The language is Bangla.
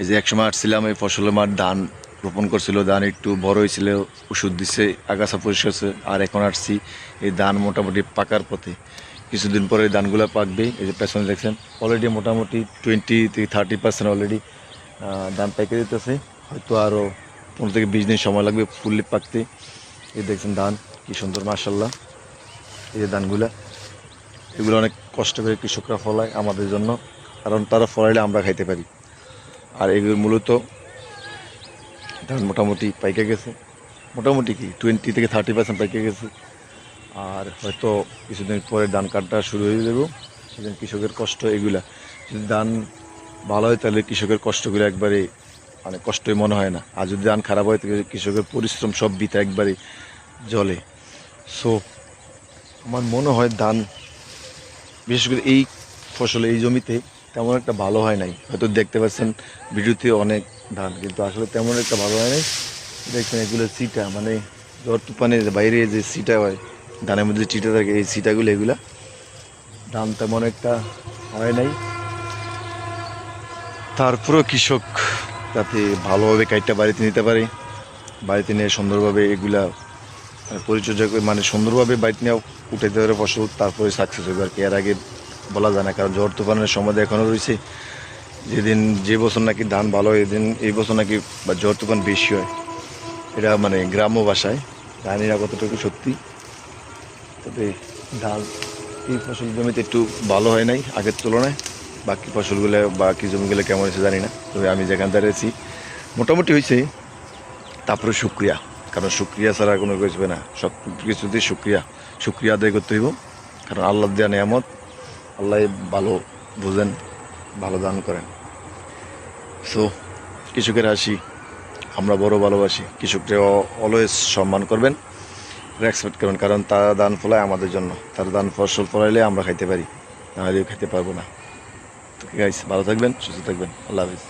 এই যে একসময় আসছিলাম, এই ফসলের মাঠ ধান রোপণ করছিল, ধান একটু বড় হয়েছিল, ওষুধ দিচ্ছে আগাছা পরিষ্কার আর এখন আসছি এই ধান মোটামুটি পাকার পথে। কিছুদিন পরে ধানগুলো পাকবে, এই যে পেছনে দেখছেন অলরেডি মোটামুটি টোয়েন্টি থেকে থার্টি পার্সেন্ট অলরেডি ধান পেকে দিতেছে হয়তো আরও পনেরো থেকে বিশ দিন সময় লাগবে ফুললি পাকতে। এই দেখছেন ধান, কি সুন্দর মার্শাল্লাহ এই যে ধানগুলা, এগুলো অনেক কষ্ট করে কৃষকরা ফলায় আমাদের জন্য, কারণ তারা ফলাইলে আমরা খাইতে পারি। আর এগুলো মূলত ধান মোটামুটি পাইকে গেছে। মোটামুটি কি টোয়েন্টি থেকে থার্টি পার্সেন্ট পাইকে গেছে। আর হয়তো কিছুদিন পরে ধান কাটা শুরু হয়ে যাব। সেদিন কৃষকের কষ্ট এগুলা। যদি ধান ভালো হয় তাহলে কৃষকের কষ্টগুলো একবারে মানে কষ্টই মনে হয় না। আর যদি ধান খারাপ হয় তাহলে কৃষকের পরিশ্রম সব বিতা একবারে জলে সো আমার মনে হয় ধান, বিশেষ করে এই ফসল, এই জমিতে তেমন একটা ভালো হয় নাই। হয়তো দেখতে পাচ্ছেন ভিডিওতে অনেক ধান, কিন্তু আসলে তেমন একটা ভালো হয় নাই। দেখছেন এগুলো সিটা মানে ঝড় তুফানের বাইরে যে সিটা হয়, ধানের মধ্যে চিটা থাকে, এই সিটাগুলো এগুলা, ধান তেমন একটা হয় নাই। তারপরেও কৃষক যাতে ভালোভাবে কাইটটা বাড়িতে নিতে পারে, বাড়িতে নিয়ে সুন্দরভাবে এগুলা মানে পরিচর্যা করে মানে সুন্দরভাবে বাড়িতে নিয়ে উঠাইতে পারে ফসল, তারপরে সাকসেস হবে আর কি। এর আগে বলা যায় না, কারণ ঝড় তুফানের সময় এখনও রয়েছে। যেদিন যে বছর নাকি ধান ভালো হয়, এদিন এই বছর নাকি বা ঝড় তুফান বেশি হয়। এটা মানে গ্রাম্য ভাষায় না কতটুকু সত্যি? তবে ধান এই ফসল জমিতে একটু ভালো হয় নাই আগের তুলনায়। বাকি ফসলগুলো বাকি জমিগুলো কেমন হয়েছে জানি না, তবে আমি যেখান দাঁড়িয়েছি মোটামুটি হয়েছে। তারপরে শুক্রিয়া, কারণ শুক্রিয়া ছাড়া কোনো কিছু না। সব কিছুতেই শুক্রিয়া। শুক্রিয়া আদায় করতে হইব, কারণ আল্লাহ দেওয়া নিয়ামত। আল্লাহ ভালো বুঝেন, ভালো দান করেন। সো কৃষকের হাসি, আমরা বড় ভালোবাসি। কৃষককে অলওয়েজ সম্মান করবেন রেসপেক্ট করবেন, কারণ তারা দান ফলায় আমাদের জন্য। তার দান ফসল ফলাইলে আমরা খাইতে পারি নাহলেও খাইতে পারব না। গাইস ভালো থাকবেন, সুস্থ থাকবেন। আল্লাহ হাফিজ।